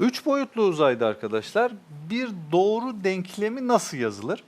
Üç boyutlu uzayda arkadaşlar bir doğru denklemi nasıl yazılır?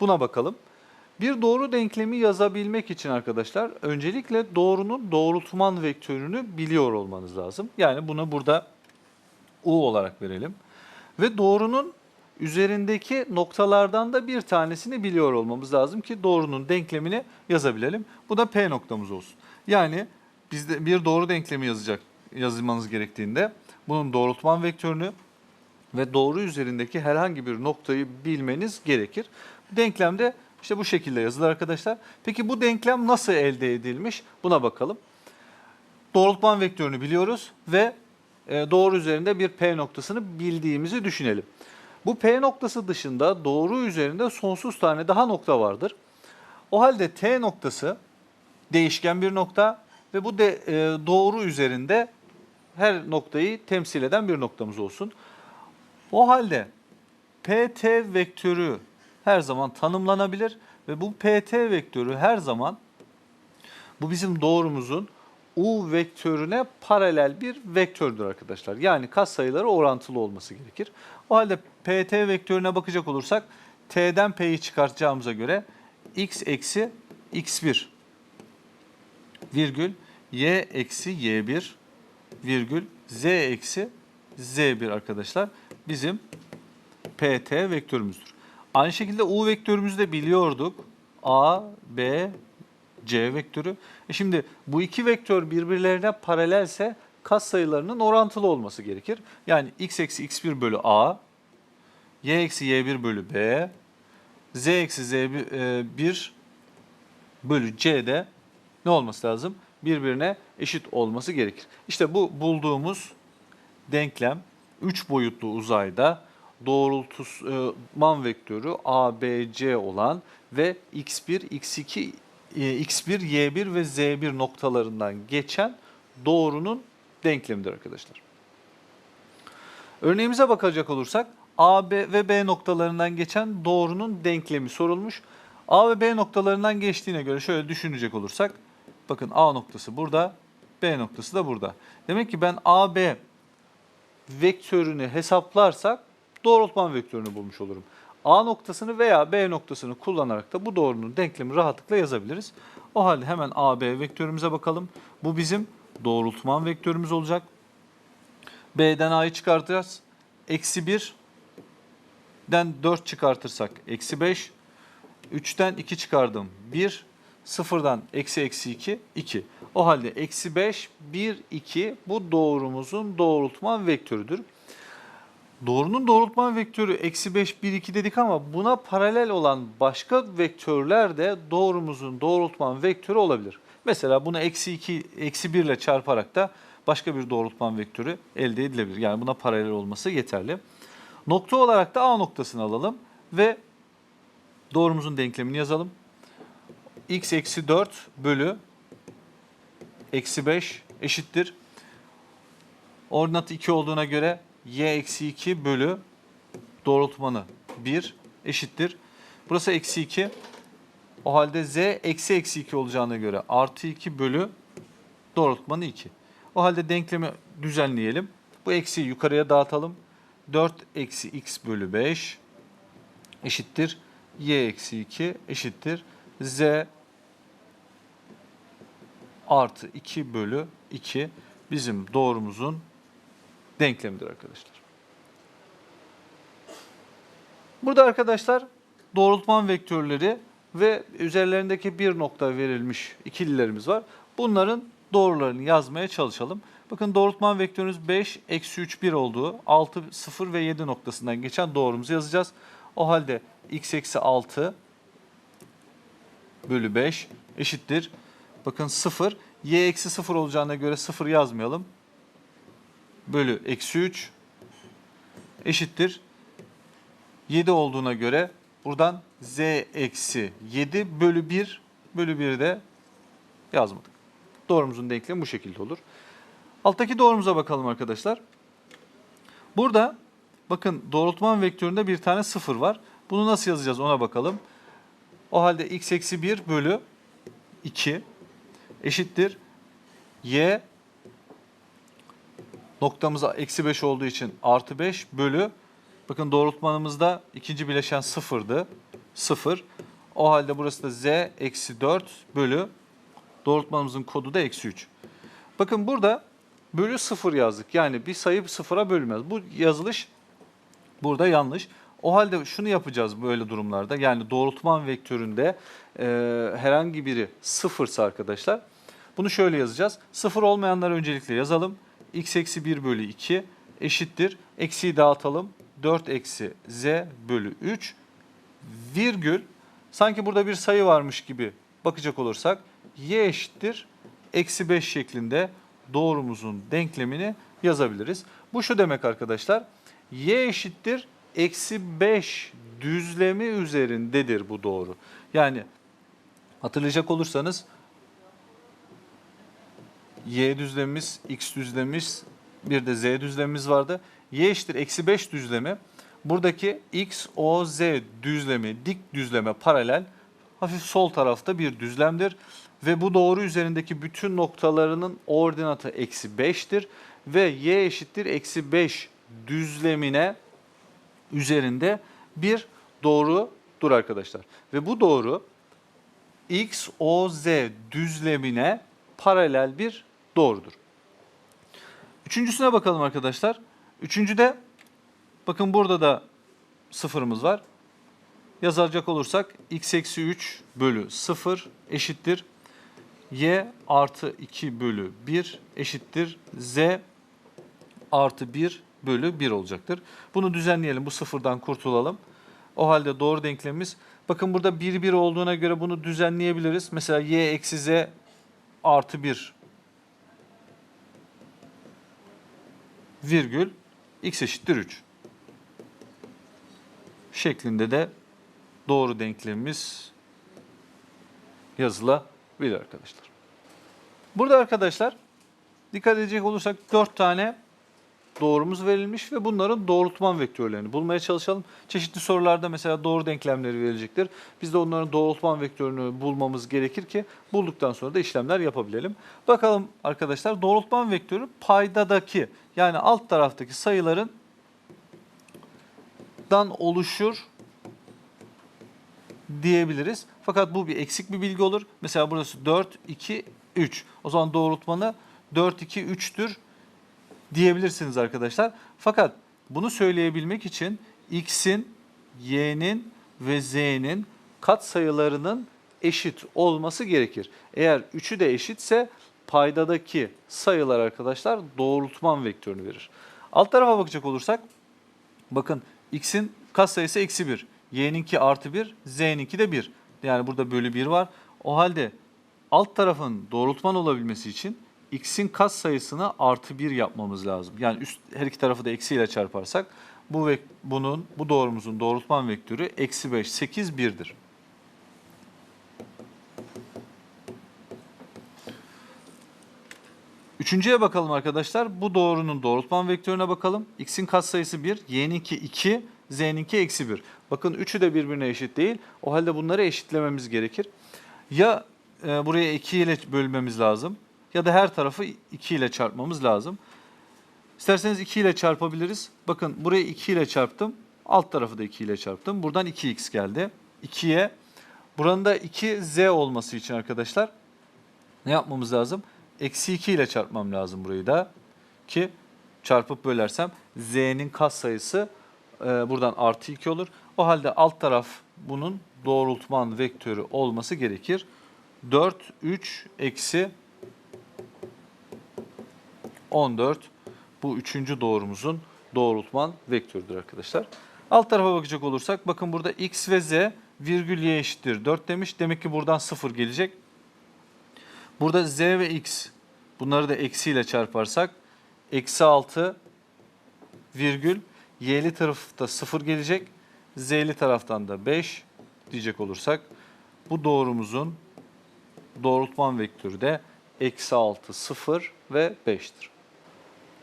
Buna bakalım. Bir doğru denklemi yazabilmek için arkadaşlar öncelikle doğrunun doğrultman vektörünü biliyor olmanız lazım. Yani bunu burada U olarak verelim. Ve doğrunun üzerindeki noktalardan da bir tanesini biliyor olmamız lazım ki doğrunun denklemini yazabilelim. Bu da P noktamız olsun. Yani bizde bir doğru denklemi yazacak yazmanız gerektiğinde bunun doğrultman vektörünü ve doğru üzerindeki herhangi bir noktayı bilmeniz gerekir. Denklemde işte bu şekilde yazılır arkadaşlar. Peki bu denklem nasıl elde edilmiş? Buna bakalım. Doğrultman vektörünü biliyoruz ve e, doğru üzerinde bir P noktasını bildiğimizi düşünelim. Bu P noktası dışında doğru üzerinde sonsuz tane daha nokta vardır. O halde T noktası değişken bir nokta ve bu de e, doğru üzerinde her noktayı temsil eden bir noktamız olsun. O halde PT vektörü her zaman tanımlanabilir ve bu PT vektörü her zaman bu bizim doğrumuzun U vektörüne paralel bir vektördür arkadaşlar. Yani katsayıları orantılı olması gerekir. O halde PT vektörüne bakacak olursak T'den P'yi çıkartacağımıza göre x eksi x1 virgül y eksi y1 virgül z eksi z1 arkadaşlar bizim pt vektörümüzdür. Aynı şekilde u vektörümüzü de biliyorduk. a, b, c vektörü. E şimdi bu iki vektör birbirlerine paralelse katsayılarının orantılı olması gerekir. Yani x eksi x1 bölü a, y eksi y1 bölü b, z eksi z1 bölü c de ne olması lazım? Birbirine eşit olması gerekir. İşte bu bulduğumuz denklem 3 boyutlu uzayda doğrultman vektörü ABC olan ve x1, x2, e, x1, y1 ve z1 noktalarından geçen doğrunun denklemidir arkadaşlar. Örneğimize bakacak olursak A, B ve B noktalarından geçen doğrunun denklemi sorulmuş. A ve B noktalarından geçtiğine göre şöyle düşünecek olursak bakın A noktası burada, B noktası da burada. Demek ki ben AB vektörünü hesaplarsak doğrultman vektörünü bulmuş olurum. A noktasını veya B noktasını kullanarak da bu doğrunun denklemi rahatlıkla yazabiliriz. O halde hemen AB vektörümüze bakalım. Bu bizim doğrultman vektörümüz olacak. B'den A'yı çıkartacağız. Eksi 1'den 4 çıkartırsak eksi 5. 3'ten 2 çıkardım 1. 0'dan eksi eksi 2, 2. O halde eksi 5, 1, 2 bu doğrumuzun doğrultman vektörüdür. Doğrunun doğrultman vektörü eksi 5, 1, 2 dedik ama buna paralel olan başka vektörler de doğrumuzun doğrultman vektörü olabilir. Mesela bunu eksi 2, eksi 1 ile çarparak da başka bir doğrultman vektörü elde edilebilir. Yani buna paralel olması yeterli. Nokta olarak da A noktasını alalım ve doğrumuzun denklemini yazalım. X eksi 4 bölü eksi 5 eşittir. Ordinatı 2 olduğuna göre y eksi 2 bölü doğrultmanı 1 eşittir. Burası eksi 2. O halde z eksi eksi 2 olacağına göre artı 2 bölü doğrultmanı 2. O halde denklemi düzenleyelim. Bu eksiyi yukarıya dağıtalım. 4 eksi x bölü 5 eşittir. y eksi 2 eşittir. z artı 2 bölü 2 bizim doğrumuzun denklemidir arkadaşlar. Burada arkadaşlar doğrultman vektörleri ve üzerlerindeki bir nokta verilmiş ikililerimiz var. Bunların doğrularını yazmaya çalışalım. Bakın doğrultman vektörümüz 5, eksi 3, 1 olduğu 6, 0 ve 7 noktasından geçen doğrumuzu yazacağız. O halde x eksi 6 bölü 5 eşittir. Bakın 0, y eksi 0 olacağına göre 0 yazmayalım. Bölü eksi 3 eşittir. 7 olduğuna göre buradan z eksi 7 bölü 1 bölü 1 de yazmadık. Doğrumuzun denklemi bu şekilde olur. Alttaki doğrumuza bakalım arkadaşlar. Burada bakın doğrultman vektöründe bir tane 0 var. Bunu nasıl yazacağız ona bakalım. O halde x eksi 1 bölü 2 eşittir y Noktamız eksi 5 olduğu için artı 5 bölü. Bakın doğrultmanımızda ikinci bileşen sıfırdı. Sıfır. O halde burası da z eksi 4 bölü. Doğrultmanımızın kodu da eksi 3. Bakın burada bölü sıfır yazdık. Yani bir sayı sıfıra bölünmez. Bu yazılış burada yanlış. O halde şunu yapacağız böyle durumlarda. Yani doğrultman vektöründe e, herhangi biri sıfırsa arkadaşlar bunu şöyle yazacağız. Sıfır olmayanları öncelikle yazalım. x eksi 1 bölü 2 eşittir. Eksiyi dağıtalım. 4 eksi z bölü 3 virgül sanki burada bir sayı varmış gibi bakacak olursak y eşittir eksi 5 şeklinde doğrumuzun denklemini yazabiliriz. Bu şu demek arkadaşlar. y eşittir eksi 5 düzlemi üzerindedir bu doğru. Yani hatırlayacak olursanız y düzlemimiz, x düzlemimiz, bir de z düzlemimiz vardı. y eşittir eksi 5 düzlemi. Buradaki x, o, z düzlemi, dik düzleme paralel hafif sol tarafta bir düzlemdir. Ve bu doğru üzerindeki bütün noktalarının ordinatı eksi 5'tir. Ve y eşittir eksi 5 düzlemine üzerinde bir doğrudur arkadaşlar. Ve bu doğru x, o, z düzlemine paralel bir doğrudur. Üçüncüsüne bakalım arkadaşlar. Üçüncüde bakın burada da sıfırımız var. Yazacak olursak x eksi 3 bölü 0 eşittir. y artı 2 bölü 1 eşittir. z artı 1 bölü 1 olacaktır. Bunu düzenleyelim. Bu sıfırdan kurtulalım. O halde doğru denklemimiz. Bakın burada 1 1 olduğuna göre bunu düzenleyebiliriz. Mesela y eksi z artı 1 virgül x eşittir 3 şeklinde de doğru denklemimiz yazılabilir arkadaşlar. Burada arkadaşlar dikkat edecek olursak 4 tane doğrumuz verilmiş ve bunların doğrultman vektörlerini bulmaya çalışalım. Çeşitli sorularda mesela doğru denklemleri verilecektir. Biz de onların doğrultman vektörünü bulmamız gerekir ki bulduktan sonra da işlemler yapabilelim. Bakalım arkadaşlar doğrultman vektörü paydadaki yani alt taraftaki sayıların dan oluşur diyebiliriz. Fakat bu bir eksik bir bilgi olur. Mesela burası 4, 2, 3. O zaman doğrultmanı 4, 2, 3'tür diyebilirsiniz arkadaşlar. Fakat bunu söyleyebilmek için x'in, y'nin ve z'nin katsayılarının eşit olması gerekir. Eğer üçü de eşitse paydadaki sayılar arkadaşlar doğrultman vektörünü verir. Alt tarafa bakacak olursak bakın x'in katsayısı eksi 1, y'ninki artı 1, z'ninki de 1. Yani burada bölü 1 var. O halde alt tarafın doğrultman olabilmesi için x'in kat sayısını artı 1 yapmamız lazım. Yani üst her iki tarafı da eksiyle çarparsak bu ve bunun bu doğrumuzun doğrultman vektörü eksi 5, 8, 1'dir. Üçüncüye bakalım arkadaşlar. Bu doğrunun doğrultman vektörüne bakalım. X'in katsayısı 1, Y'ninki 2, Z'ninki eksi 1. Bakın üçü de birbirine eşit değil. O halde bunları eşitlememiz gerekir. Ya e, buraya 2 ile bölmemiz lazım ya da her tarafı 2 ile çarpmamız lazım. İsterseniz 2 ile çarpabiliriz. Bakın burayı 2 ile çarptım. Alt tarafı da 2 ile çarptım. Buradan 2x geldi. 2'ye buranın da 2z olması için arkadaşlar ne yapmamız lazım? Eksi 2 ile çarpmam lazım burayı da. Ki çarpıp bölersem z'nin katsayısı e, buradan artı 2 olur. O halde alt taraf bunun doğrultman vektörü olması gerekir. 4, 3, eksi 14. Bu üçüncü doğrumuzun doğrultman vektörüdür arkadaşlar. Alt tarafa bakacak olursak bakın burada x ve z virgül y eşittir 4 demiş. Demek ki buradan 0 gelecek. Burada z ve x bunları da eksiyle çarparsak eksi 6 virgül y'li tarafta 0 gelecek. Z'li taraftan da 5 diyecek olursak bu doğrumuzun doğrultman vektörü de eksi 6, 0 ve 5'tir.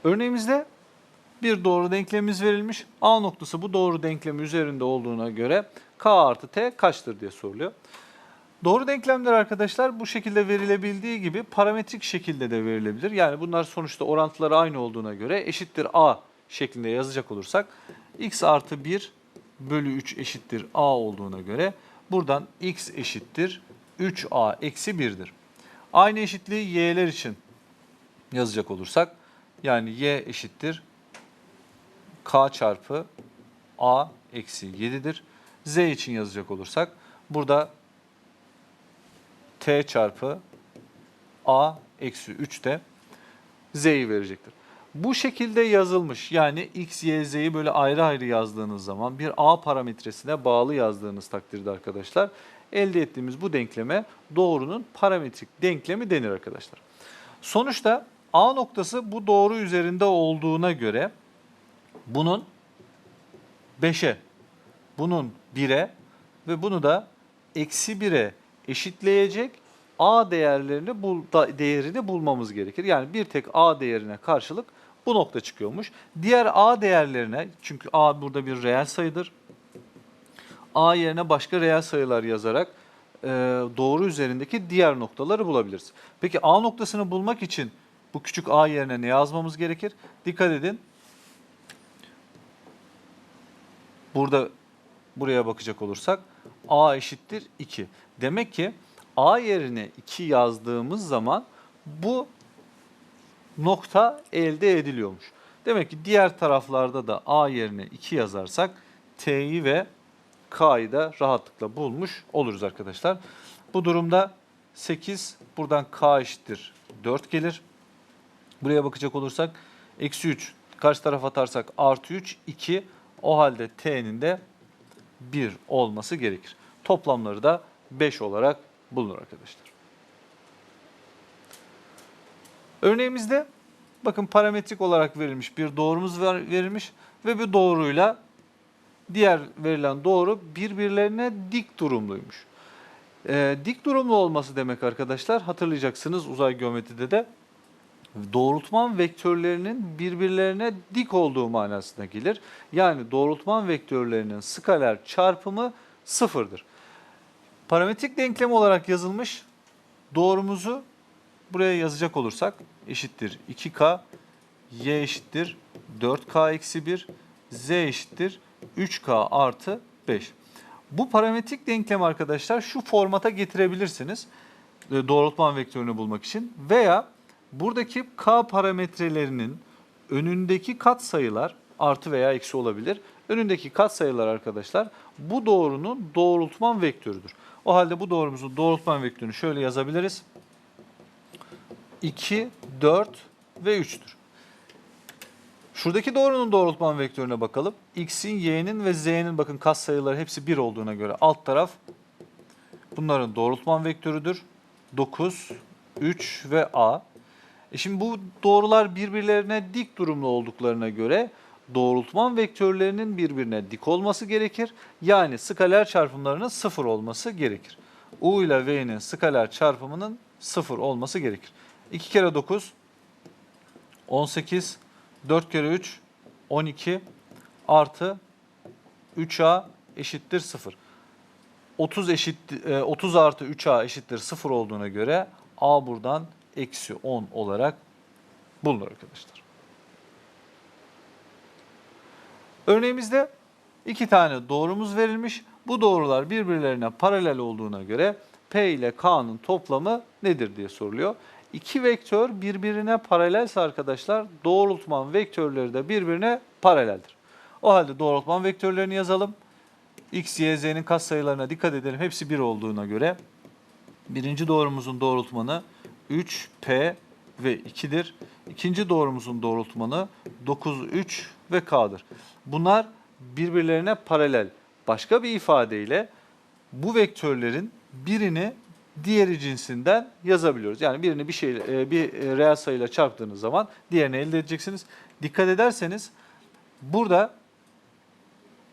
Örneğimizde bir doğru denklemimiz verilmiş. A noktası bu doğru denklemi üzerinde olduğuna göre K artı T kaçtır diye soruluyor. Doğru denklemler arkadaşlar bu şekilde verilebildiği gibi parametrik şekilde de verilebilir. Yani bunlar sonuçta orantıları aynı olduğuna göre eşittir a şeklinde yazacak olursak x artı 1 bölü 3 eşittir a olduğuna göre buradan x eşittir 3a eksi 1'dir. Aynı eşitliği y'ler için yazacak olursak yani y eşittir k çarpı a eksi 7'dir. z için yazacak olursak burada t çarpı a eksi 3 de z'yi verecektir. Bu şekilde yazılmış yani x, y, z'yi böyle ayrı ayrı yazdığınız zaman bir a parametresine bağlı yazdığınız takdirde arkadaşlar elde ettiğimiz bu denkleme doğrunun parametrik denklemi denir arkadaşlar. Sonuçta a noktası bu doğru üzerinde olduğuna göre bunun 5'e, bunun 1'e ve bunu da eksi 1'e eşitleyecek a değerlerini bul, değerini bulmamız gerekir. Yani bir tek a değerine karşılık bu nokta çıkıyormuş. Diğer a değerlerine çünkü a burada bir reel sayıdır. a yerine başka reel sayılar yazarak e, doğru üzerindeki diğer noktaları bulabiliriz. Peki a noktasını bulmak için bu küçük a yerine ne yazmamız gerekir? Dikkat edin. Burada buraya bakacak olursak a eşittir 2. Demek ki a yerine 2 yazdığımız zaman bu nokta elde ediliyormuş. Demek ki diğer taraflarda da a yerine 2 yazarsak t'yi ve k'yı da rahatlıkla bulmuş oluruz arkadaşlar. Bu durumda 8 buradan k eşittir 4 gelir. Buraya bakacak olursak eksi 3 karşı tarafa atarsak artı 3 2 o halde t'nin de 1 olması gerekir. Toplamları da 5 olarak bulunur arkadaşlar. Örneğimizde bakın parametrik olarak verilmiş bir doğrumuz verilmiş ve bu doğruyla diğer verilen doğru birbirlerine dik durumluymuş. Ee, dik durumlu olması demek arkadaşlar hatırlayacaksınız uzay geometride de doğrultman vektörlerinin birbirlerine dik olduğu manasına gelir. Yani doğrultman vektörlerinin skaler çarpımı sıfırdır. Parametrik denklem olarak yazılmış doğrumuzu buraya yazacak olursak eşittir 2k, y eşittir 4k eksi 1, z eşittir 3k artı 5. Bu parametrik denklem arkadaşlar şu formata getirebilirsiniz e, doğrultman vektörünü bulmak için veya buradaki k parametrelerinin önündeki katsayılar artı veya eksi olabilir. Önündeki katsayılar arkadaşlar bu doğrunun doğrultman vektörüdür. O halde bu doğrumuzun doğrultman vektörünü şöyle yazabiliriz. 2, 4 ve 3'tür. Şuradaki doğrunun doğrultman vektörüne bakalım. X'in, Y'nin ve Z'nin bakın katsayıları hepsi 1 olduğuna göre alt taraf bunların doğrultman vektörüdür. 9, 3 ve A. E şimdi bu doğrular birbirlerine dik durumlu olduklarına göre doğrultman vektörlerinin birbirine dik olması gerekir. Yani skaler çarpımlarının sıfır olması gerekir. U ile V'nin skaler çarpımının sıfır olması gerekir. 2 kere 9, 18, 4 kere 3, 12 artı 3A eşittir 0. 30 eşit e, 30 artı 3A eşittir 0 olduğuna göre A buradan eksi 10 olarak bulunur arkadaşlar. Örneğimizde iki tane doğrumuz verilmiş. Bu doğrular birbirlerine paralel olduğuna göre P ile K'nın toplamı nedir diye soruluyor. İki vektör birbirine paralelse arkadaşlar doğrultman vektörleri de birbirine paraleldir. O halde doğrultman vektörlerini yazalım. X, Y, Z'nin katsayılarına dikkat edelim. Hepsi 1 olduğuna göre birinci doğrumuzun doğrultmanı 3, P ve 2'dir. İkinci doğrumuzun doğrultmanı 9, 3 ve K'dır. Bunlar birbirlerine paralel. Başka bir ifadeyle bu vektörlerin birini diğeri cinsinden yazabiliyoruz. Yani birini bir şey e, bir e, reel sayıyla çarptığınız zaman diğerini elde edeceksiniz. Dikkat ederseniz burada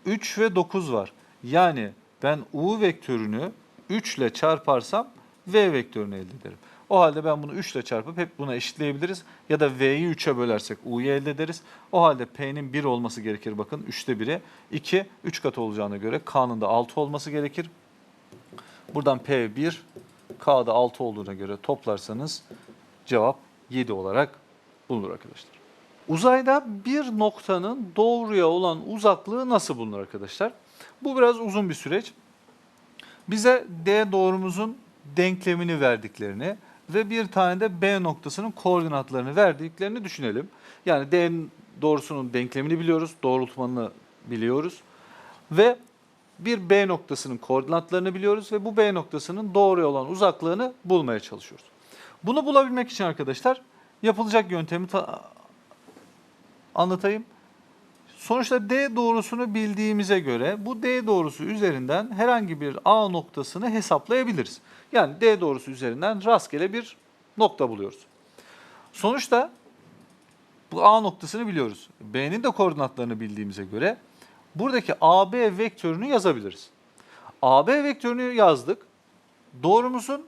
3 ve 9 var. Yani ben u vektörünü 3 ile çarparsam v vektörünü elde ederim. O halde ben bunu 3 ile çarpıp hep buna eşitleyebiliriz. Ya da v'yi 3'e bölersek u'yu elde ederiz. O halde p'nin 1 olması gerekir bakın 3'te 1'e. 2, 3 katı olacağına göre k'nın da 6 olması gerekir. Buradan P1, K'da 6 olduğuna göre toplarsanız cevap 7 olarak bulunur arkadaşlar. Uzayda bir noktanın doğruya olan uzaklığı nasıl bulunur arkadaşlar? Bu biraz uzun bir süreç. Bize D doğrumuzun denklemini verdiklerini ve bir tane de B noktasının koordinatlarını verdiklerini düşünelim. Yani D doğrusunun denklemini biliyoruz, doğrultmanını biliyoruz ve bir B noktasının koordinatlarını biliyoruz ve bu B noktasının doğruya olan uzaklığını bulmaya çalışıyoruz. Bunu bulabilmek için arkadaşlar yapılacak yöntemi ta- anlatayım. Sonuçta D doğrusunu bildiğimize göre bu D doğrusu üzerinden herhangi bir A noktasını hesaplayabiliriz. Yani D doğrusu üzerinden rastgele bir nokta buluyoruz. Sonuçta bu A noktasını biliyoruz. B'nin de koordinatlarını bildiğimize göre buradaki AB vektörünü yazabiliriz. AB vektörünü yazdık. Doğrumuzun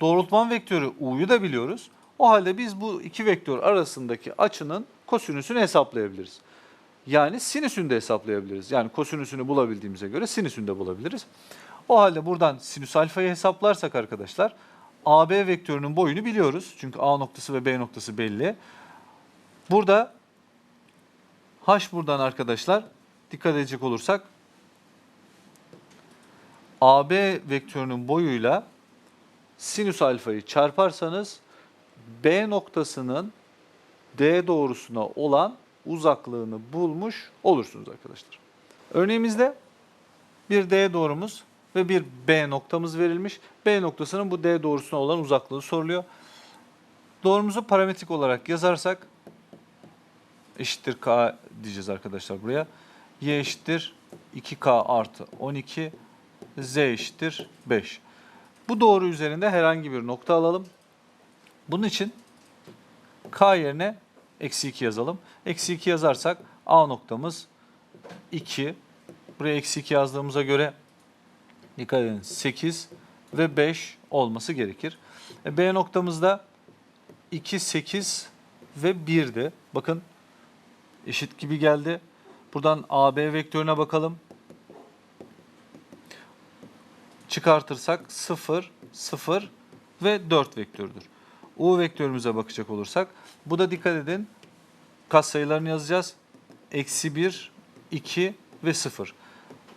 doğrultman vektörü U'yu da biliyoruz. O halde biz bu iki vektör arasındaki açının kosinüsünü hesaplayabiliriz. Yani sinüsünü de hesaplayabiliriz. Yani kosinüsünü bulabildiğimize göre sinüsünü de bulabiliriz. O halde buradan sinüs alfayı hesaplarsak arkadaşlar AB vektörünün boyunu biliyoruz. Çünkü A noktası ve B noktası belli. Burada H buradan arkadaşlar dikkat edecek olursak AB vektörünün boyuyla sinüs alfayı çarparsanız B noktasının D doğrusuna olan uzaklığını bulmuş olursunuz arkadaşlar. Örneğimizde bir D doğrumuz ve bir B noktamız verilmiş. B noktasının bu D doğrusuna olan uzaklığı soruluyor. Doğrumuzu parametrik olarak yazarsak eşittir K diyeceğiz arkadaşlar buraya. Y eşittir 2K artı 12, Z eşittir 5. Bu doğru üzerinde herhangi bir nokta alalım. Bunun için K yerine eksi 2 yazalım. Eksi 2 yazarsak A noktamız 2. Buraya eksi 2 yazdığımıza göre dikkat edin 8 ve 5 olması gerekir. E, B noktamızda 2, 8 ve 1'di. Bakın eşit gibi geldi. Buradan AB vektörüne bakalım. Çıkartırsak 0, 0 ve 4 vektörüdür. U vektörümüze bakacak olursak bu da dikkat edin katsayılarını yazacağız. Eksi 1, 2 ve 0.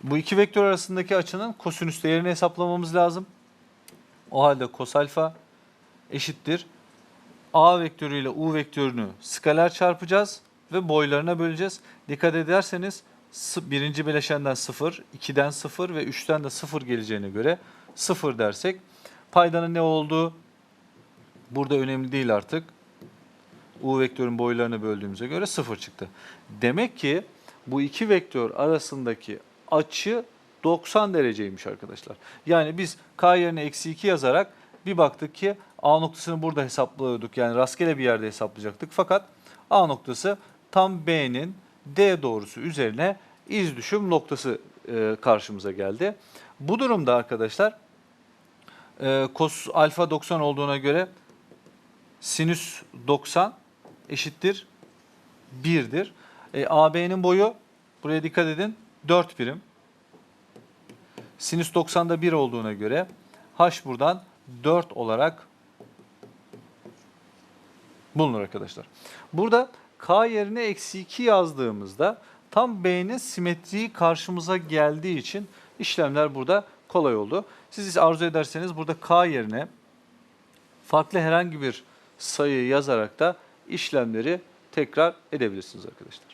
Bu iki vektör arasındaki açının kosinüs değerini hesaplamamız lazım. O halde kos alfa eşittir. A vektörü ile U vektörünü skaler çarpacağız ve boylarına böleceğiz. Dikkat ederseniz birinci bileşenden 0, 2'den 0 ve 3'ten de 0 geleceğine göre 0 dersek paydanın ne olduğu burada önemli değil artık. U vektörün boylarını böldüğümüze göre 0 çıktı. Demek ki bu iki vektör arasındaki açı 90 dereceymiş arkadaşlar. Yani biz k yerine eksi 2 yazarak bir baktık ki A noktasını burada hesaplıyorduk. Yani rastgele bir yerde hesaplayacaktık. Fakat A noktası tam B'nin D doğrusu üzerine iz düşüm noktası e, karşımıza geldi. Bu durumda arkadaşlar e, kos alfa 90 olduğuna göre sinüs 90 eşittir 1'dir. E, AB'nin boyu buraya dikkat edin 4 birim. Sinüs 90'da 1 olduğuna göre H buradan 4 olarak bulunur arkadaşlar. Burada K yerine eksi 2 yazdığımızda tam B'nin simetriği karşımıza geldiği için işlemler burada kolay oldu. Siz arzu ederseniz burada K yerine farklı herhangi bir sayı yazarak da işlemleri tekrar edebilirsiniz arkadaşlar.